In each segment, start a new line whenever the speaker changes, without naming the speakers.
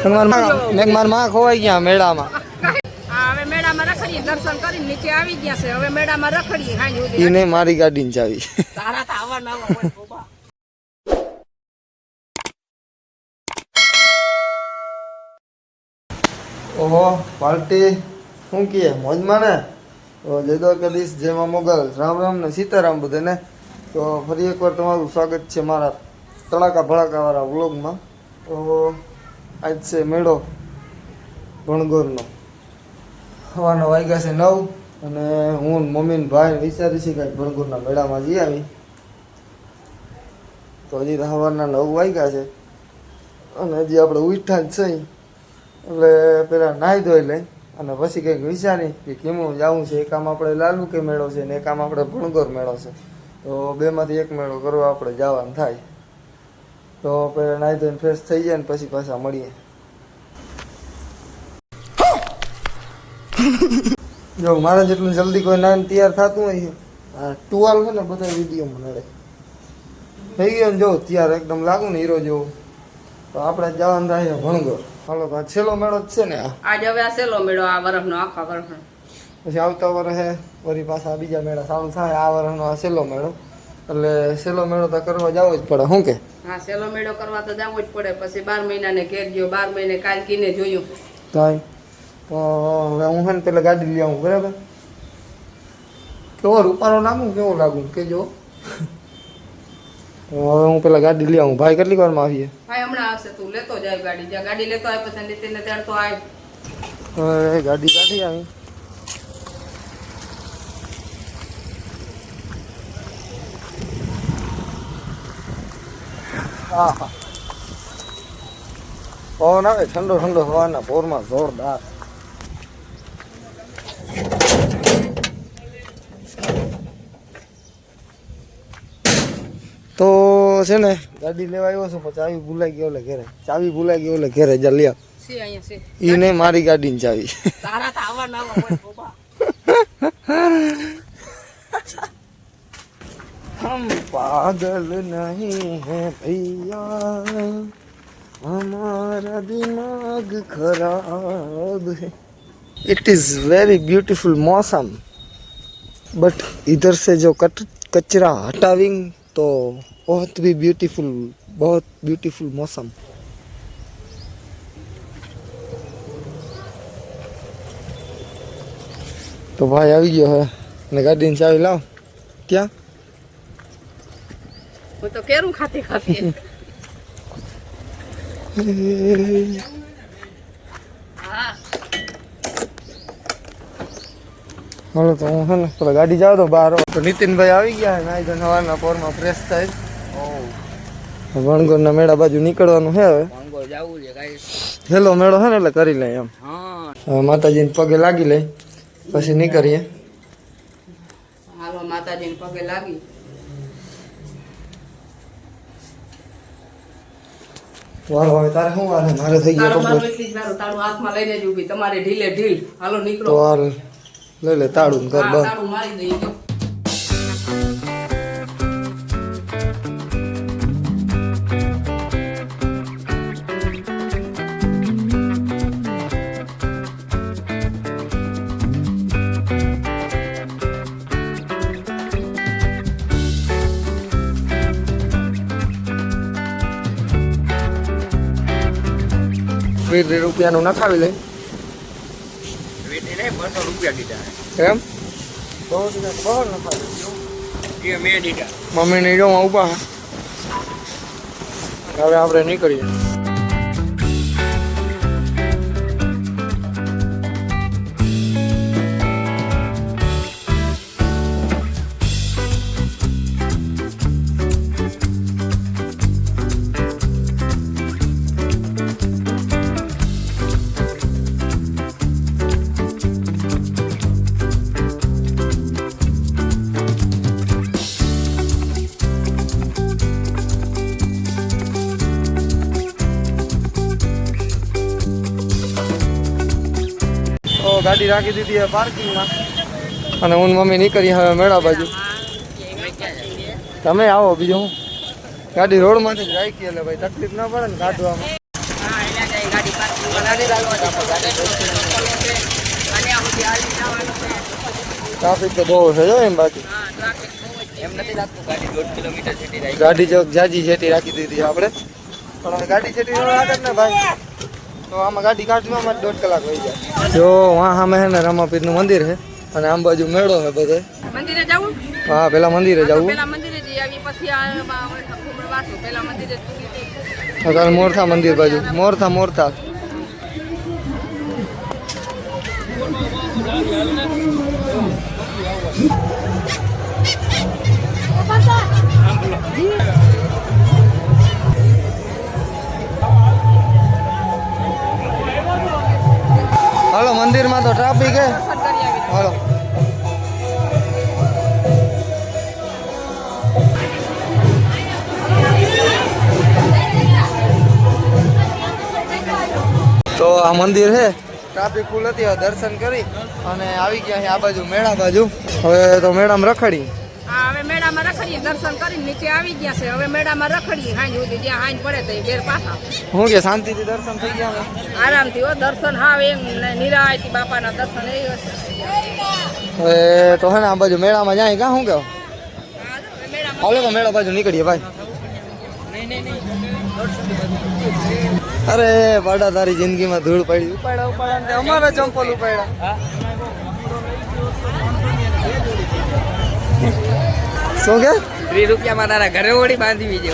મેઘમાનમાં ખોવાઈ ગયા મેળામાં.
હવે મેળામાં રખડીએ દર્શન કરીને નીચે આવી ગયા છે. હવે મેળામાં રખડીએ હાંજ સુધી
એને મારી ગાડીની ચાવી.
તારા તો આવા ના હોય બોબા.
ઓહો પાર્ટી શું કીએ? મોજમાં ને? તો જય દ્વારકાધીશ જેમાં મોગલ રામ રામ ને સીતારામ બધાને. તો ફરી એકવાર તમારું સ્વાગત છે મારા તડાકા ભડાકાવાળા વ્લોગમાં. તો આજ છે મેળો ભણગોરનો. સવારના વાગ્યા છે નવ અને હું મમ્મીને ભાઈ વિચારી છે કાંઈક ભણગોરના મેળામાં જઈ આવી. તો હજી તો સવારના નવ વાગ્યા છે અને હજી આપણે ઉઠા જ છે એટલે પહેલાં નાહી ધોઈ લઈ અને પછી કંઈક વિચારી કે કેમું જવું છે. એક આમ આપણે લાલુ કે મેળો છે ને એક આમ આપણે ભણગોર મેળો છે. તો બેમાંથી એક મેળો કરવા આપણે જવાનું થાય. તો પેલા નાહી ધોઈને ફ્રેશ થઈ જાય ને પછી પાછા મળીએ. જો મારા જેટલું જલ્દી કોઈ નાન તૈયાર થતું હોય આ ટુવાલ છે ને બધા વિડીયોમાં નડે. થઈ ગયો ને જો તૈયાર એકદમ લાગુ ને હીરો જેવો. તો આપણે જવાનું થાય ભણગર હાલો તો આ છેલ્લો મેળો જ છે ને
આજે હવે આ છેલ્લો મેળો આ વરસનો આખા વરસનો.
પછી આવતા વર્ષે વળી પાછા બીજા મેળા ચાલુ થાય આ વર્ષનો આ છેલ્લો મેળો. એટલે સેલો મેળો તો કરવા જવું જ પડે શું કે?
હા સેલો મેળો કરવા તો જવું જ પડે પછી બાર મહિનાને ઘેર ગયો બાર મહિને કાલ કીને જોયું.
થાય તો હવે હું છે ને પેલા ગાડી લઈ આવું બરાબર? કેવો રૂપારો નામ કેવો લાગુ? કેજો. હવે હું પેલા ગાડી લઈ આવું. ભાઈ કેટલી વારમાં આવીએ?
ભાઈ હમણાં આવશે તું લેતો જાય ગાડી. જ્યાં ગાડી લેતો આવે પછી નીતિનને ત્યાં તો
આવે. ગાડી કાઢી આવી. હા હા પવન આવે ઠંડો ઠંડો હવાના પોરમાં જોરદાર. તો છે ને ગાડી લેવા આવ્યો છું પણ ચાવી ભૂલાઈ ગયો એટલે ઘરે. ચાવી ભૂલાઈ ગયો એટલે ઘરે જા લ્યા.
નહીં
ઈ ને મારી ગાડીની ચાવી.
તારા તો આવા નવા હોય
हम पागल नहीं है भैया हमारा दिमाग खराब है इट इज वेरी ब्यूटीफुल मौसम बट इधर से जो कट कचरा हटाविंग तो बहुत भी ब्यूटीफुल बहुत ब्यूटीफुल मौसम તો ભાઈ આવી ગયો હે ને ગાડીની ચાવી લાવ ક્યાં
હું તો કેરું ખાતી ખાતી. હા.
હાલો તો હું હે ને પેલા ગાડી જાવ તો બહાર તો નીતિનભાઈ આવી ગયા હે નાઈ ધોઈને સવારના પોરમાં ફ્રેશ થાય. વણગોરના મેળા બાજુ નીકળવાનું છે હવે હેલો મેળો છે ને એટલે કરી લે એમ.
હા.
માતાજીને પગે લાગી લે પછી નીકળીએ.
હાલો માતાજીને પગે લાગી.
વારો આવે તારે શું વારે? મારે થઈ ગયો કપોર
મારું એટલી જ વારું તારું હાથમાં લઈને જ ઊભી. તમારે ઢીલે ઢીલ. હાલો
તો
નીકળો
હાલ લઈ લે તાળું ઘર બંધ.
તાળું મારી દઈ જો.
વીસ રૂપિયાનું નખાવી લે
વેટી બસો રૂપિયા દીધા.
એમ? મમ્મી ને જો ઊભા. હવે આપણે નીકળીએ. ગાડી રાખી દીધી છે પાર્કિંગમાં અને હું મમ્મી નીકળી હવે મેળા બાજુ. તમે આવો બીજું હું? ગાડી રોડમાંથી જ રાખી એટલે ભાઈ તકલીફ ના પડે ને કાઢવામાં ટ્રાફિક તો બહુ છે જો એમ બાકી.
ગાડી
જાજી જેટી રાખી દીધી આપણે. પણ ગાડી જેટી ને ભાઈ. તો આમાં ગાડી કાઢવામાં અમારે દોઢ કલાક વહી જાય. જો વાં સામે છે ને રમાપીરનું મંદિર છે. અને આમ બાજુ મેળો છે બધે.
મંદિરે જવું?
હા પેલા મંદિરે જવું.
પેલા મંદિરે જઈ આવી પછી પેલા મંદિરે
અત્યારે મોરથા મંદિર બાજુ. મોરથા મોરથા. હાલો
દર્શન કરી આવી
હાલો તો આ મંદિર છે ટ્રાફિક ફૂલ હતી દર્શન કરી અને આવી ગયા આ બાજુ મેળા બાજુ. હવે તો મેળામાં રખડી.
હવે મેળામાં રખડીએ દર્શન કરીને નીચે આવી ગયા છે. હવે મેળામાં રખડીએ હાંજ સુધી જ્યાં હાંજ પડે તો ઘેર પાછા.
હું કે શાંતિથી દર્શન થઈ ગયા
આરામથી હો દર્શન હાવ એમ નિરાયતી બાપાના દર્શન એ
હવે તો હે ને આ બાજુ મેળામાં જાય કા શું કહો હાલો તો મેળા બાજુ નીકળીએ ભાઈ. અરે બાડા તારી જિંદગીમાં ધૂળ પડી. ઉપાડા ઉપાડા ને અમારા ચંપલ ઉપાડ્યા. શું કે?
ત્રીસ રૂપિયામાં તારા ઘરે ઓળી બાંધવી છે.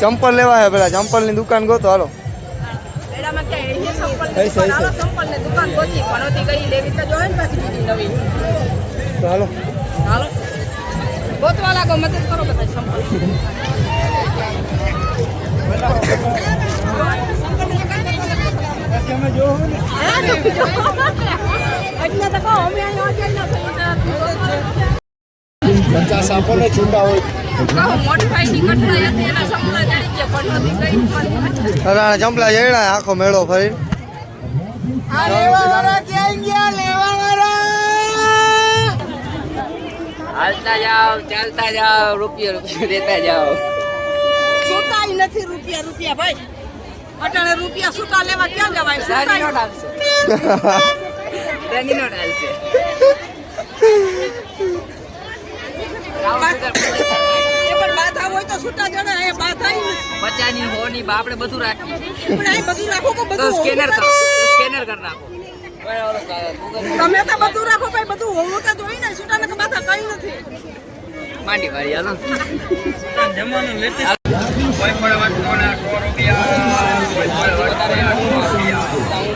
ચંપલ લેવા હે પેલા. ચંપલની દુકાન ગોતો હાલો હાલો.
હાલો. ગોતવા લાગો મદદ કરો બધા સંપલ એટલે તો કહો અમે
પચાસ આપો ને છૂટા હોય.
ની
ચંપલા જઈડા આખો મેળો ફરી
ચાલતા
હાલતા જાઓ ચાલતા જાઓ રૂપિયા રૂપિયા દેતા જાઓ.
નથી રૂપિયા રૂપિયા ભાઈ. અટાણે રૂપિયા સૂટા લેવા ક્યાં જવાય?
સારી
છૂટાય
નોટ હાલશે તેની નોટ
એ પણ બાધા હોય તો છૂટા જણા એ બાધા.
પચાની હોની બાપડે બધું
આ બધું રાખો કે બધું
સ્કેનર. સ્કેનર કરી નાખો.
તમે તો બધું રાખો ભાઈ બધું હોવું તો જોઈ ને. સૂટા ને બાધા કઈ નથી.
માંડી વાળી હાલો. કોઈ પણ વસ્તુના સો રૂપિયા કોઈ પણ વસ્તુના સો રૂપિયા.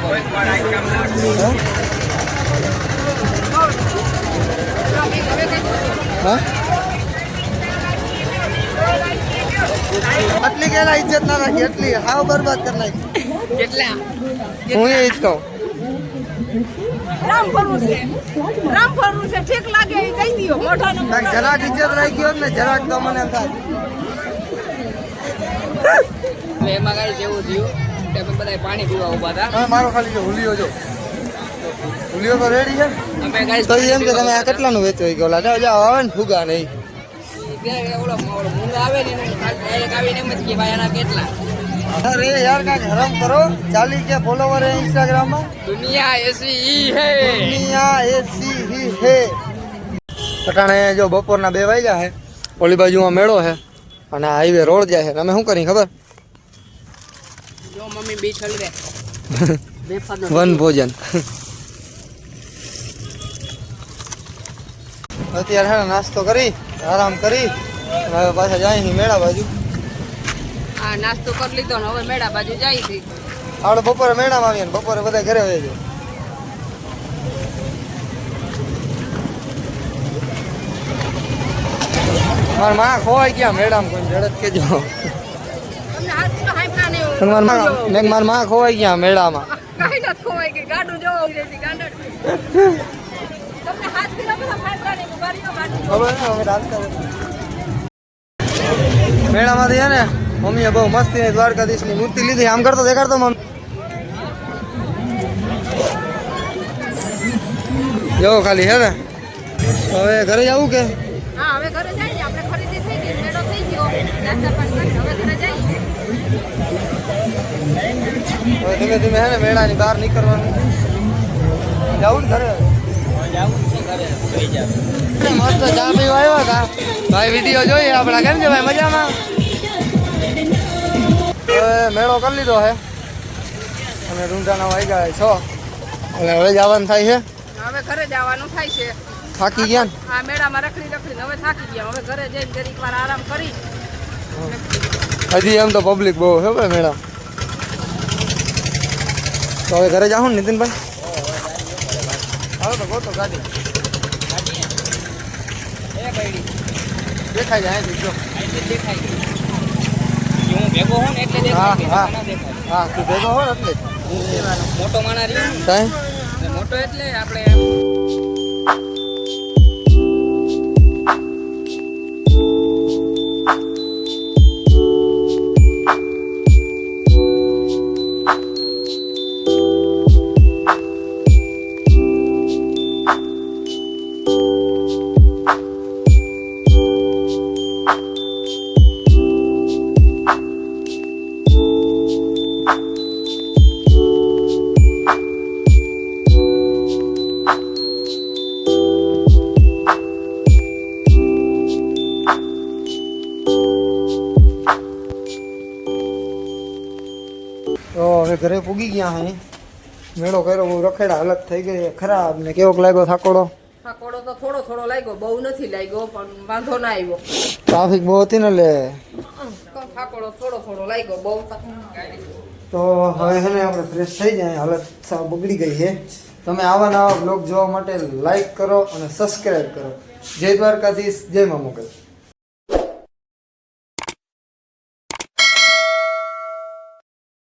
કોઈ પણ આઈટમના સો
આટલી કેલા ઇજ્જત ના રાખી એટલી હાવ બરબાદ કરી નાખી.
કેટલા?
હું એ જ કહું.
રામ ફરવું છે. રામ ફરવું છે. ઠીક લાગે એ કહી દો મોઢા
જરાક ઇજ્જત રાખી હોત ને જરાક તો મને થાય.
એમાં કઈ જેવું થયું કે અમે બધા પાણી પીવા ઊભા હતા.
મારો ખાલી જો હુલિયો જો. હુલિયો તો રેડી છે.
અમે કઈ
તો એમ કે તમે આ કેટલાનું વેચો કે ઓલા આવે ને ફુગા નહીં.
ઓલો ઓલો મૂંગ આવે ને એને ડાયરેક્ટ આવીને એમ જ કે ભાઈ આના કેટલા?
અરે યાર કાંઈક હરામ કરો. ચાલી કે ફોલોવર હે ઇન્સ્ટાગ્રામમાં
દુનિયા એસી હી હે.
દુનિયા એસી હી હે. અટાણે જો બપોરના બે વાગ્યા હે ઓલી બાજુમાં મેળો છે અને હાઈવે રોડ જાય છે અમે શું કરી ખબર?
જો મમ્મી બી ચલ રે.
વન ભોજન. અત્યારે હે નાસ્તો કરી આરામ કરી હવે પાછા જાય મેળા બાજુ.
નાસ્તો કરી લીધો ને હવે મેળા બાજુ જાય છે.
આપણે બપોરે મેળામાં આવીએ ને બપોરે બધા ઘરે હોય છે. મારા માં ખોવાઈ ગયા મેળામાં કોઈ ઝડપ કેજો. માં મારા માં ખોવાઈ ગયા મેળામાં
કાંઈ નથી ખોવાય કે ગાડું જોવો ઉડેથી ગાંડડ તમને હાથ પીલા બધા હાંફળા ને એવું ગાડીઓ
ખબર ને હવે રાત કરે. મેળામાંથી ને મમ્મીએ બહુ મસ્તી દ્વારકાધીશની મૂર્તિ લીધી. આમ કરતો દેખાડતો મમ્મી. જો ખાલી હે ને? હવે ઘરે જવું કે?
હા હવે ઘરે જઈએ. આપણે ખરીદી થઈ ગઈ મેળો થઈ ગયો. નાસ્તા પાણી કરી હવે ઘરે જઈએ.
હવે ધીમે ધીમે હે ને મેળાની બહાર નીકળવાનું. જવું ને ઘરે? મસ્ત ચા પીવા આવ્યા હતા ભાઈ વીડિયો જોઈએ આપણા. કેમ છે ભાઈ મજામાં? મેળો કરી લીધો હે. અને રૂંઢાના વાગ્યા છ. અને હવે જવાનું થાય છે
હવે ઘરે જવાનું થાય છે.
થાકી ગયા ને?
આ મેળામાં રખડી રખડીને હવે થાકી ગયા. હવે ઘરે જઈને જરીક વાર આરામ કરી.
હજી એમ તો પબ્લિક બહુ છે ભાઈ મેળા. તો હવે ઘરે જાઉં ને નીતિનભાઈ? હાલો તો ગોતો ગાડી. દેખાય જાય અહીંથી
ભેગો હોઉં ને એટલે
હા
દેખાય
હા. હા તું ભેગો હો એટલે?
મોટો માણા રહ્યો. મોટો એટલે આપણે
ગયા હે. મેળો કર્યો બહુ રખેડા હાલત થઈ ગઈ ખરાબ ને કેવોક લાગ્યો થાકોડો?
થાકોડો તો થોડો થોડો લાગ્યો બહુ નથી લાગ્યો પણ વાંધો ના આવ્યો.
ટ્રાફિક બહુ હતી ને લે?
થાકોડો થોડો થોડો લાગ્યો બહુ
તો હવે છે ને આપણે ફ્રેશ થઈ જાય હાલત સાવ બગડી ગઈ છે. તમે આવા નવા બ્લોગ જોવા માટે લાઈક કરો અને સબસ્ક્રાઈબ કરો. જય દ્વારકાધીશ જય મા